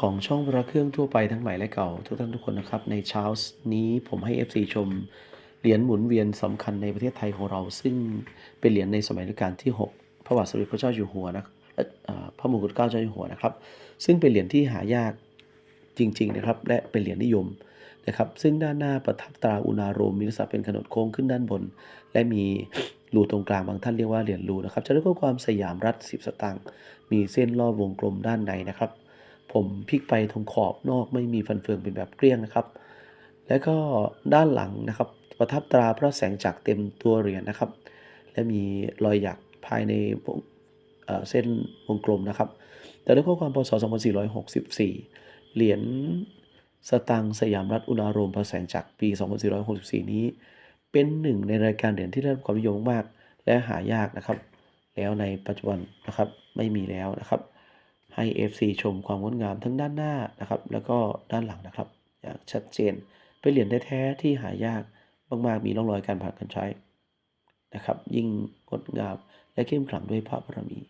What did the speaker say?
ของช่องพระเครื่องทั่วไปทั้งใหม่และเก่า ทุกท่านทุกคนนะครับ ในเช้านี้ผมให้ FC ชมเหรียญหมุนเวียนสำคัญในประเทศไทยของเรา ซึ่งเป็นเหรียญในสมัยรัชกาลที่ 6 พระบาทสมเด็จพระเจ้าอยู่หัวนะพระมงกุฎเกล้าเจ้าอยู่หัวนะครับ ซึ่งเป็นเหรียญที่หายากจริง ๆ นะครับ และเป็นเหรียญนิยมนะครับ ซึ่งด้านหน้าประทับตราอุณาโรมมีลักษณะเป็นขนดโค้งขึ้นด้านบน และมีรูตรงกลางบางท่านเรียกว่าเหรียญรูนะครับจะได้ข้อความสยามรัฐ 10 สตางค์มีเส้นรอบวงกลมด้านในนะครับ ผมพลิกไปตรงขอบนอกไม่มีฟันเฟืองเป็นแบบเกลี้ยงนะครับ แล้วก็ด้านหลังนะครับ ประทับตราพระแสงจักเต็มตัวเหรียญนะครับ และมีรอยหยักภายในวงเเส้นวงกลมนะครับ แต่ด้วยข้อความพศ 2464 เหรียญสตังสยามรัฐอุณาโรมพระแสงจักปี 2464 นี้ เป็นหนึ่งในรายการเหรียญที่ได้รับความนิยมมากและหายากนะครับ แล้วในปัจจุบันนะครับไม่มีแล้วนะครับ ให้ FC ชมความงดงามทั้งด้านหน้านะครับ แล้วก็ด้านหลังนะครับ อย่างชัดเจน เป็นเหรียญแท้ๆที่หายากมากๆมีร่องรอยการผ่านการใช้นะครับ ยิ่งงดงามและเข้มขลังด้วยพระบารมี